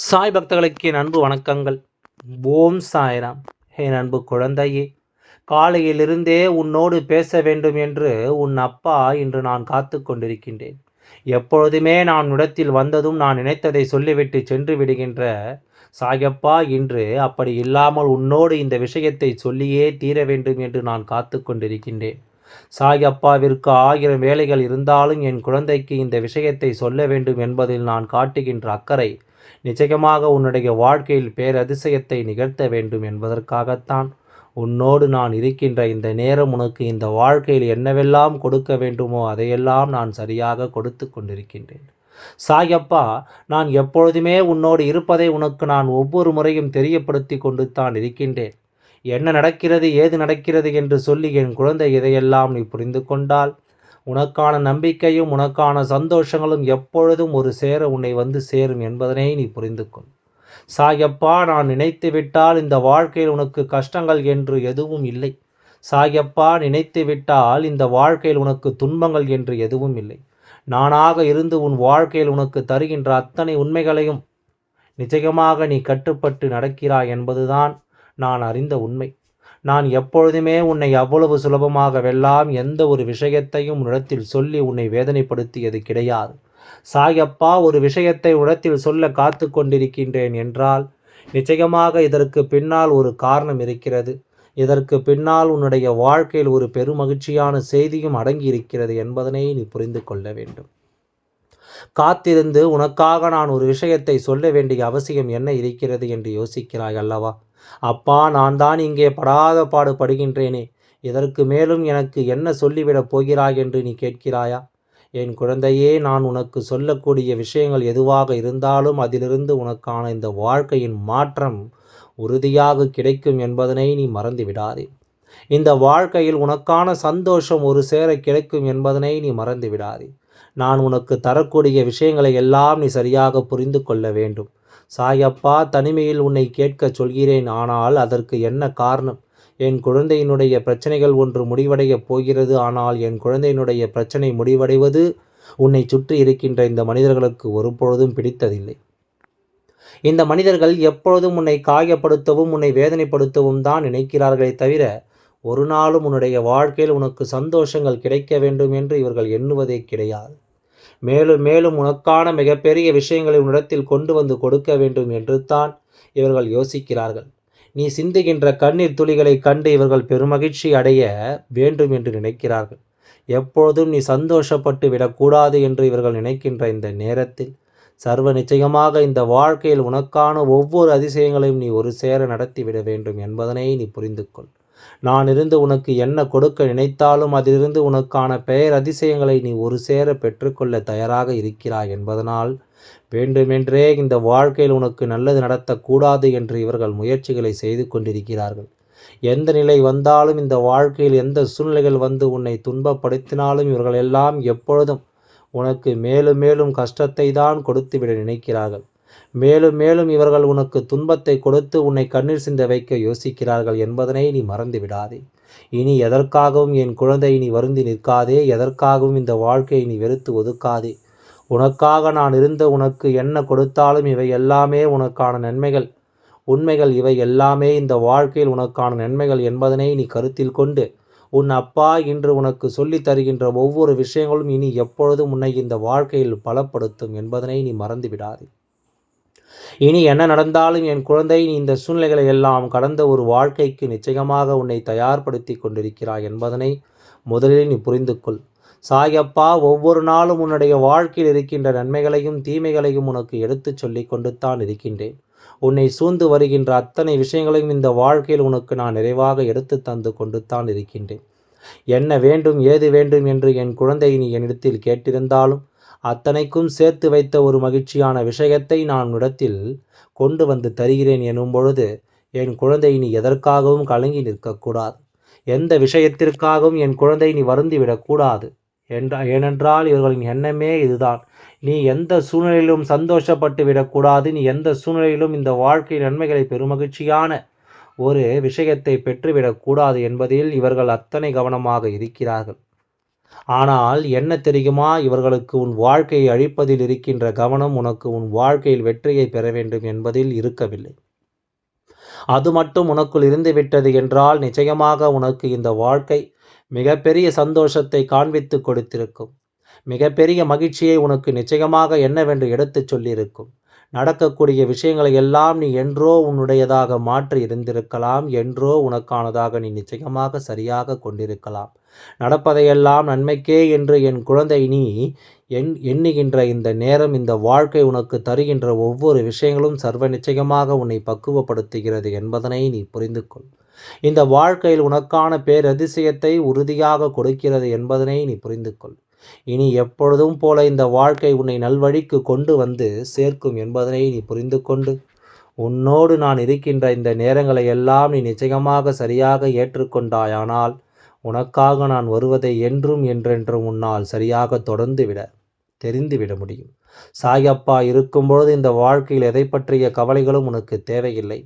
சாய் பக்தர்களுக்கு என் அன்பு வணக்கங்கள். ஓம் சாய்ராம். என் அன்பு குழந்தையே காலையிலிருந்தே உன்னோடு பேச வேண்டும் என்று உன் அப்பா இன்று நான் காத்து கொண்டிருக்கின்றேன். எப்பொழுதுமே நான் இடத்தில் வந்ததும் நான் நினைத்ததை சொல்லிவிட்டு சென்று விடுகின்ற சாயப்பா இன்று அப்படி இல்லாமல் உன்னோடு இந்த விஷயத்தை சொல்லியே தீர வேண்டும் என்று நான் காத்து கொண்டிருக்கின்றேன். சாயப்பாவிற்கு ஆயிரம் வேலைகள் இருந்தாலும் என் குழந்தைக்கு இந்த விஷயத்தை சொல்ல வேண்டும் என்பதில் நான் காட்டுகின்ற அக்கறை நிச்சயமாக உன்னுடைய வாழ்க்கையில் பேரதிசயத்தை நிகழ்த்த வேண்டும் என்பதற்காகத்தான். உன்னோடு நான் இருக்கின்ற இந்த நேரம் உனக்கு இந்த வாழ்க்கையில் என்னவெல்லாம் கொடுக்க வேண்டுமோ அதையெல்லாம் நான் சரியாக கொடுத்து கொண்டிருக்கின்றேன். சாயப்பா நான் எப்பொழுதுமே உன்னோடு இருப்பதை உனக்கு நான் ஒவ்வொரு முறையும் தெரியப்படுத்தி கொண்டு தான் இருக்கின்றேன். என்ன நடக்கிறது ஏது நடக்கிறது என்று சொல்லி என் குழந்தை இதையெல்லாம் நீ புரிந்து கொண்டால் உனக்கான நம்பிக்கையும் உனக்கான சந்தோஷங்களும் எப்பொழுதும் ஒரு சேர உன்னை வந்து சேரும் என்பதனை நீ புரிந்து கொள் சாயப்பா நான் நினைத்து விட்டால் இந்த வாழ்க்கையில் உனக்கு கஷ்டங்கள் என்று எதுவும் இல்லை. சாயப்பா நினைத்து விட்டால் இந்த வாழ்க்கையில் உனக்கு துன்பங்கள் என்று எதுவும் இல்லை. நானாக இருந்து உன் வாழ்க்கையில் உனக்கு தருகின்ற அத்தனை உண்மைகளையும் நிச்சயமாக நீ கட்டுப்பட்டு நடக்கிறாய் என்பதுதான் நான் அறிந்த உண்மை. நான் எப்பொழுதுமே உன்னை அவ்வளவு சுலபமாக வெல்லாம் எந்த ஒரு விஷயத்தையும் உன்னிடத்தில் சொல்லி உன்னை வேதனைப்படுத்தியது கிடையாது. சாயப்பா ஒரு விஷயத்தை உடத்தில் சொல்ல காத்து கொண்டிருக்கின்றேன் என்றால் நிச்சயமாக இதற்கு பின்னால் ஒரு காரணம் இருக்கிறது. இதற்கு பின்னால் உன்னுடைய வாழ்க்கையில் ஒரு பெருமகிழ்ச்சியான செய்தியும் அடங்கி இருக்கிறது என்பதனை நீ புரிந்து கொள்ள வேண்டும். காத்திருந்து உனக்காக நான் ஒரு விஷயத்தை சொல்ல வேண்டிய அவசியம் என்ன இருக்கிறது என்று யோசிக்கிறாய் அல்லவா? அப்பா நான் தான் இங்கே படாத பாடு படுகின்றேனே. இதற்கு மேலும் எனக்கு என்ன சொல்லிவிடப் போகிறாய் என்று நீ கேட்கிறாயா? என் குழந்தையே நான் உனக்கு சொல்லக்கூடிய விஷயங்கள் எதுவாக இருந்தாலும் அதிலிருந்து உனக்கான இந்த வாழ்க்கையின் மாற்றம் உறுதியாக கிடைக்கும் என்பதனை நீ மறந்து விடாதே இந்த வாழ்க்கையில் உனக்கான சந்தோஷம் ஒரு சேர கிடைக்கும் என்பதனை நீ மறந்து விடாதே நான் உனக்கு தரக்கூடிய விஷயங்களை எல்லாம் நீ சரியாக புரிந்து கொள்ள வேண்டும். சாயப்பா தனிமையில் உன்னை கேட்கச் சொல்கிறேன். ஆனால் அதற்கு என்ன காரணம்? என் குழந்தையினுடைய பிரச்சனைகள் ஒன்று முடிவடையப் போகிறது. ஆனால் என் குழந்தையினுடைய பிரச்சனை முடிவடைவது உன்னை சுற்றி இருக்கின்ற இந்த மனிதர்களுக்கு ஒருபொழுதும் பிடித்ததில்லை. இந்த மனிதர்கள் எப்பொழுதும் உன்னை காயப்படுத்தவும் உன்னை வேதனைப்படுத்தவும் தான் நினைக்கிறார்களே தவிர ஒரு நாளும் உன்னுடைய வாழ்க்கையில் உனக்கு சந்தோஷங்கள் கிடைக்க வேண்டும் என்று இவர்கள் எண்ணுவதே கிடையாது. மேலும் மேலும் உனக்கான மிகப்பெரிய விஷயங்களை உன்னிடத்தில் கொண்டு வந்து கொடுக்க வேண்டும் என்று தான் இவர்கள் யோசிக்கிறார்கள். நீ சிந்துகின்ற கண்ணீர் துளிகளை கண்டு இவர்கள் பெருமகிழ்ச்சி அடைய வேண்டும் என்று நினைக்கிறார்கள். எப்பொழுதும் நீ சந்தோஷப்பட்டு விடக்கூடாது என்று இவர்கள் நினைக்கின்ற இந்த நேரத்தில் சர்வ நிச்சயமாக இந்த வாழ்க்கையில் உனக்கான ஒவ்வொரு அதிசயங்களையும் நீ ஒரு சேர நடத்திவிட வேண்டும் என்பதனை நீ புரிந்து கொள் நான் இருந்து உனக்கு என்ன கொடுக்க நினைத்தாலும் அதிலிருந்து உனக்கான பெயர் அதிசயங்களை நீ ஒரு சேர பெற்றுக்கொள்ள தயாராக இருக்கிறாய் என்பதனால் வேண்டுமென்றே இந்த வாழ்க்கையில் உனக்கு நல்லது நடத்தக்கூடாது என்று இவர்கள் முயற்சிகளை செய்து கொண்டிருக்கிறார்கள். எந்த நிலை வந்தாலும் இந்த வாழ்க்கையில் எந்த சூழ்நிலைகள் வந்து உன்னை துன்பப்படுத்தினாலும் இவர்கள் எல்லாம் எப்பொழுதும் உனக்கு மேலும் மேலும் கஷ்டத்தை தான் கொடுத்துவிட நினைக்கிறார்கள். மேலும் மேலும் இவர்கள் உனக்கு துன்பத்தை கொடுத்து உன்னை கண்ணீர் சிந்த வைக்க யோசிக்கிறார்கள் என்பதனை நீ மறந்து விடாதே இனி எதற்காகவும் என் குழந்தை நீ வருந்தி நிற்காதே எதற்காகவும் இந்த வாழ்க்கையை நீ வெறுத்து ஒதுக்காதே. உனக்காக நான் இருந்த உனக்கு என்ன கொடுத்தாலும் இவை எல்லாமே உனக்கான நன்மைகள். உண்மைகள் இவை எல்லாமே இந்த வாழ்க்கையில் உனக்கான நன்மைகள் என்பதனை நீ கருத்தில் கொண்டு உன் அப்பா இன்று உனக்கு சொல்லித் தருகின்ற ஒவ்வொரு விஷயங்களும் இனி எப்பொழுதும் உன்னை இந்த வாழ்க்கையில் பலப்படுத்தும் என்பதனை நீ மறந்து விடாதே இனி என்ன நடந்தாலும் என் குழந்தை நீ இந்த சூழ்நிலைகளை எல்லாம் கடந்த ஒரு வாழ்க்கைக்கு நிச்சயமாக உன்னை தயார்படுத்தி கொண்டிருக்கிறாய் என்பதனை முதலில் நீ புரிந்து கொள் சாயப்பா ஒவ்வொரு நாளும் உன்னுடைய வாழ்க்கையில் இருக்கின்ற நன்மைகளையும் தீமைகளையும் உனக்கு எடுத்துச் சொல்லி கொண்டு தான் இருக்கின்றேன். உன்னை சூழ்ந்து வருகின்ற அத்தனை விஷயங்களையும் இந்த வாழ்க்கையில் உனக்கு நான் நிறைவாக எடுத்து தந்து கொண்டு தான் இருக்கின்றேன். என்ன வேண்டும் ஏது வேண்டும் என்று என் குழந்தை நீ என்னிடத்தில் கேட்டிருந்தாலும் அத்தனைக்கும் சேர்த்து வைத்த ஒரு மகிழ்ச்சியான விஷயத்தை நான் இடத்தில் கொண்டு வந்து தருகிறேன் எனும் பொழுது என் குழந்தை நீ எதற்காகவும் கலங்கி நிற்கக்கூடாது. எந்த விஷயத்திற்காகவும் என் குழந்தை நீ வருந்திவிடக்கூடாது என்ற ஏனென்றால் இவர்களின் எண்ணமே இதுதான். நீ எந்த சூழ்நிலையிலும் சந்தோஷப்பட்டு விடக்கூடாது நீ எந்த சூழ்நிலையிலும் இந்த வாழ்க்கை நன்மைகளை பெருமகிழ்ச்சியான ஒரு விஷயத்தை பெற்றுவிடக்கூடாது என்பதில் இவர்கள் அத்தனை கவனமாக இருக்கிறார்கள். ஆனால் என்ன தெரியுமா? இவர்களுக்கு உன் வாழ்க்கையை அழிப்பதில் இருக்கின்ற கவனம் உனக்கு உன் வாழ்க்கையில் வெற்றியை பெற வேண்டும் என்பதில் இருக்கவில்லை. அது மட்டும் உனக்குள் இருந்துவிட்டது என்றால் நிச்சயமாக உனக்கு இந்த வாழ்க்கை மிகப்பெரிய சந்தோஷத்தை காண்பித்து கொடுத்திருக்கும். மிகப்பெரிய மகிழ்ச்சியை உனக்கு நிச்சயமாக என்னவென்று எடுத்துச் சொல்லியிருக்கும். நடக்கக்கூடிய விஷயங்களை எல்லாம் நீ என்றோ உன்னுடையதாக மாற்றி இருந்திருக்கலாம் என்றோ உனக்கானதாக நீ நிச்சயமாக சரியாக கொண்டிருக்கலாம். நடப்பதையெல்லாம் நன்மைக்கே என்று என் குழந்தை நீ என் எண்ணுகின்ற இந்த நேரம் இந்த வாழ்க்கை உனக்கு தருகின்ற ஒவ்வொரு விஷயங்களும் சர்வ நிச்சயமாக உன்னை பக்குவப்படுத்துகிறது என்பதனை நீ புரிந்து கொள் இந்த வாழ்க்கையில் உனக்கான பேரதிசயத்தை உறுதியாக கொடுக்கிறது என்பதனை நீ புரிந்து கொள் இனி எப்பொழுதும் போல இந்த வாழ்க்கை உன்னை நல்வழிக்கு கொண்டு வந்து சேர்க்கும் என்பதனை நீ புரிந்து கொண்டு உன்னோடு நான் இருக்கின்ற இந்த நேரங்களை எல்லாம் நீ நிச்சயமாக சரியாக ஏற்றுக்கொண்டாயானால் உனக்காக நான் வருவதை என்றும் என்றென்றும் உன்னால் சரியாக தொடர்ந்து விட தெரிந்துவிட முடியும். சாயப்பா இருக்கும்பொழுது இந்த வாழ்க்கையில் எதை பற்றிய கவலைகளும் உனக்கு தேவையில்லை.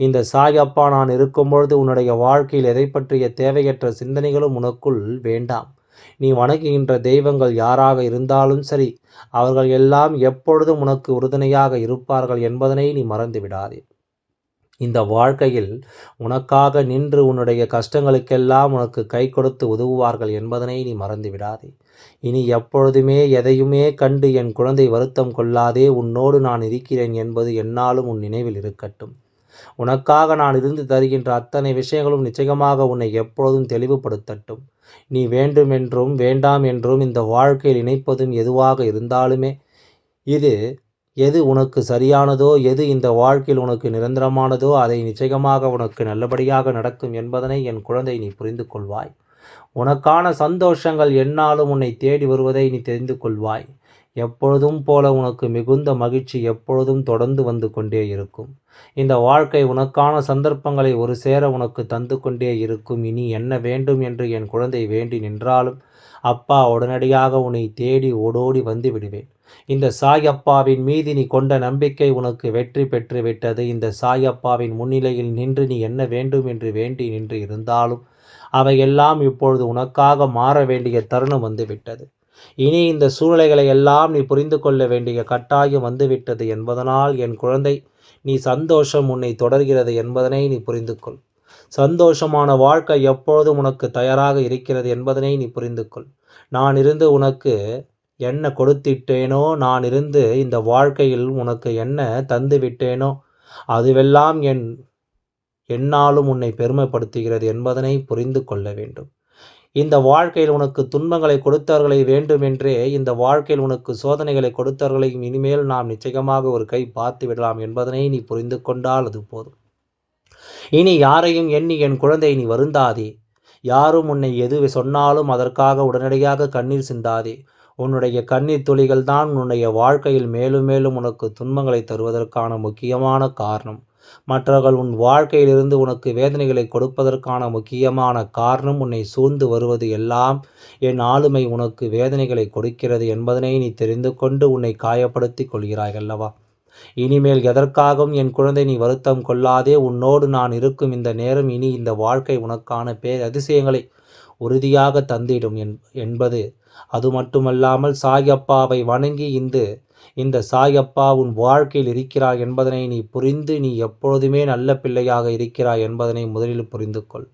இந்த சாயப்பா நான் இருக்கும்பொழுது உன்னுடைய வாழ்க்கையில் எதை பற்றிய தேவையற்ற சிந்தனைகளும் உனக்குள் வேண்டாம். நீ வணங்குகின்ற தெய்வங்கள் யாராக இருந்தாலும் சரி அவர்கள் எல்லாம் எப்பொழுதும் உனக்கு உறுதுணையாக இருப்பார்கள் என்பதனை நீ மறந்து விடாதே இந்த வாழ்க்கையில் உனக்காக நின்று உன்னுடைய கஷ்டங்களுக்கெல்லாம் உனக்கு கை கொடுத்து உதவுவார்கள் என்பதனை நீ மறந்து விடாதே இனி எப்பொழுதுமே எதையுமே கண்டு என் குழந்தை வருத்தம் கொள்ளாதே உன்னோடு நான் இருக்கிறேன் என்பது என்னாலும் உன் நினைவில் இருக்கட்டும். உனக்காக நான் இருந்து தருகின்ற அத்தனை விஷயங்களும் நிச்சயமாக உன்னை எப்பொழுதும் தெளிவுபடுத்தட்டும். நீ வேண்டுமென்றும் வேண்டாம் என்றும் இந்த வாழ்க்கையில் இணைப்பதும் எதுவாக இருந்தாலுமே இது எது உனக்கு சரியானதோ எது இந்த வாழ்க்கையில் உனக்கு நிரந்தரமானதோ அதை நிச்சயமாக உனக்கு நல்லபடியாக நடக்கும் என்பதனை என் குழந்தை நீ புரிந்து கொள்வாய் உனக்கான சந்தோஷங்கள் என்னாலும் உன்னை தேடி வருவதை நீ தெரிந்து கொள்வாய் எப்பொழுதும் போல உனக்கு மிகுந்த மகிழ்ச்சி எப்பொழுதும் தொடர்ந்து வந்து கொண்டே இருக்கும். இந்த வாழ்க்கை உனக்கான சந்தர்ப்பங்களை ஒரு சேர உனக்கு தந்து கொண்டே இருக்கும். இனி என்ன வேண்டும் என்று என் குழந்தை வேண்டி நின்றாலும் அப்பா உடனடியாக உன்னை தேடி ஓடோடி வந்து விடுவேன். இந்த சாயப்பாவின் மீது நீ கொண்ட நம்பிக்கை உனக்கு வெற்றி பெற்று விட்டது. இந்த சாயப்பாவின் முன்னிலையில் நின்று நீ என்ன வேண்டும் என்று வேண்டி நின்று இருந்தாலும் அவையெல்லாம் இப்பொழுது உனக்காக மாற வேண்டிய தருணம் வந்துவிட்டது இனி இந்த சூழ்நிலைகளை எல்லாம் நீ புரிந்து கொள்ள வேண்டிய கட்டாயம் வந்துவிட்டது என்பதனால் என் குழந்தை நீ சந்தோஷம் உன்னை தொடர்கிறது என்பதனை நீ புரிந்து கொள் சந்தோஷமான வாழ்க்கை எப்பொழுதும் உனக்கு தயாராக இருக்கிறது என்பதனை நீ புரிந்து கொள் நான் இருந்து உனக்கு என்ன கொடுத்திட்டேனோ நான் இருந்து இந்த வாழ்க்கையில் உனக்கு என்ன தந்து விட்டேனோ அதுவெல்லாம் என் என்னாலும் உன்னை பெருமைப்படுத்துகிறது என்பதனை புரிந்து கொள்ள வேண்டும். இந்த வாழ்க்கையில் உனக்கு துன்பங்களை கொடுத்தவர்களை வேண்டுமென்றே இந்த வாழ்க்கையில் உனக்கு சோதனைகளை கொடுத்தவர்களையும் இனிமேல் நாம் நிச்சயமாக ஒரு கை பார்த்து விடலாம் என்பதனை நீ புரிந்து கொண்டால் அது போதும். இனி யாரையும் எண்ணி என் குழந்தை நீ வருந்தாதே. யாரும் உன்னை எது சொன்னாலும் அதற்காக உடனடியாக கண்ணீர் சிந்தாதே. உன்னுடைய கண்ணீர் துளிகள் தான் உன்னுடைய வாழ்க்கையில் மேலும் மேலும் உனக்கு துன்பங்களை தருவதற்கான முக்கியமான காரணம். மற்றவர்கள் உன் வாழ்க்கையிலிருந்து உனக்கு வேதனைகளை கொடுப்பதற்கான முக்கியமான காரணம் உன்னை சூழ்ந்து வருவது எல்லாம் என் ஆளுமை உனக்கு வேதனைகளை கொடுக்கிறது என்பதனை நீ தெரிந்து கொண்டு உன்னை காயப்படுத்தி கொள்கிறாய் அல்லவா? இனிமேல் எதற்காகவும் என் குழந்தை நீ வருத்தம் கொள்ளாதே. உன்னோடு நான் இருக்கும் இந்த நேரம் இனி இந்த வாழ்க்கை உனக்கான பேர் அதிசயங்களை உறுதியாக தந்திடும் என்பது. அது மட்டுமல்லாமல் சாயப்பாவை வணங்கி இந்த இந்த சாயப்பா உன் வாழ்க்கையில் இருக்கிறாய் என்பதனை நீ புரிந்து நீ எப்பொழுதுமே நல்ல பிள்ளையாக இருக்கிறாய் என்பதனை முதலில் புரிந்து கொள்.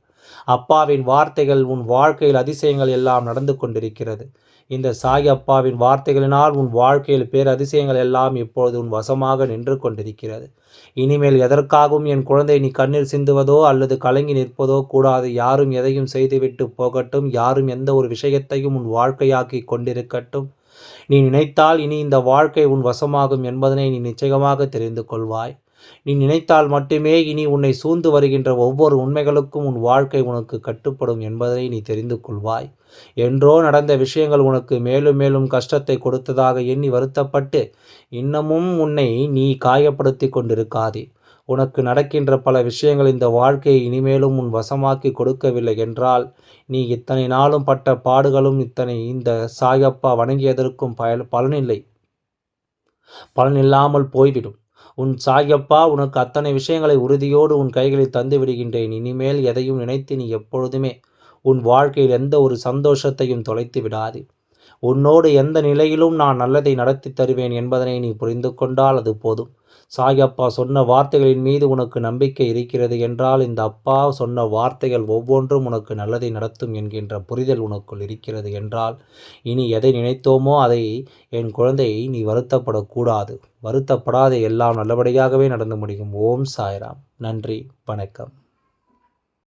அப்பாவின் வார்த்தைகள் உன் வாழ்க்கையில் அதிசயங்கள் எல்லாம் நடந்து கொண்டிருக்கிறது. இந்த சாய் அப்பாவின் வார்த்தைகளினால் உன் வாழ்க்கையில் பேர் அதிசயங்கள் எல்லாம் இப்பொழுது உன் வசமாக நின்று கொண்டிருக்கிறது. இனிமேல் எதற்காகவும் என் குழந்தை நீ கண்ணீர் சிந்துவதோ அல்லது கலங்கி நிற்பதோ கூடாது. யாரும் எதையும் செய்துவிட்டு போகட்டும். யாரும் எந்த ஒரு விஷயத்தையும் உன் வாழ்க்கையாக்கி கொண்டிருக்கட்டும். நீ நினைத்தால் இனி இந்த வாழ்க்கை உன் வசமாகும் என்பதனை நீ நிச்சயமாக தெரிந்து கொள்வாய். நீ நினைத்தால் மட்டுமே இனி உன்னை சூழ்ந்து வருகின்ற ஒவ்வொரு உண்மைகளுக்கும் உன் வாழ்க்கை உனக்கு கட்டுப்படும் என்பதை நீ தெரிந்து கொள்வாய். என்றோ நடந்த விஷயங்கள் உனக்கு மேலும் மேலும் கஷ்டத்தை கொடுத்ததாக எண்ணி வருத்தப்பட்டு இன்னமும் உன்னை நீ காயப்படுத்தி கொண்டிருக்காதே. உனக்கு நடக்கின்ற பல விஷயங்கள் இந்த வாழ்க்கையை இனிமேலும் உன் வசமாக்கி கொடுக்கவில்லை என்றால் நீ இத்தனை நாளும் பட்ட பாடுகளும் இத்தனை இந்த சாயப்பா வணங்கியதற்கும் பயன் பலனில்லை. பலனில்லாமல் போய்விடும். உன் சாயப்பா உனக்கு அத்தனை விஷயங்களை உறுதியோடு உன் கைகளில் தந்து விடுகின்றேன். இனிமேல் எதையும் நினைத்து நீ எப்பொழுதுமே உன் வாழ்க்கையில் எந்த ஒரு சந்தோஷத்தையும் தொலைத்து விடாது. உன்னோடு எந்த நிலையிலும் நான் நல்லதை நடத்தி தருவேன் என்பதனை நீ புரிந்து கொண்டால் அது போதும். சாயப்பா சொன்ன வார்த்தைகளின் மீது உனக்கு நம்பிக்கை இருக்கிறது என்றால் இந்த அப்பா சொன்ன வார்த்தைகள் ஒவ்வொன்றும் உனக்கு நல்லதை நடத்தும் என்கின்ற புரிதல் உனக்குள் இருக்கிறது என்றால் இனி எதை நினைத்தோமோ அதை என் குழந்தை நீ வருத்தப்படக்கூடாது. வருத்தப்படாத எல்லாம் நல்லபடியாகவே நடந்து முடியும். ஓம் சாய்ராம். நன்றி வணக்கம்.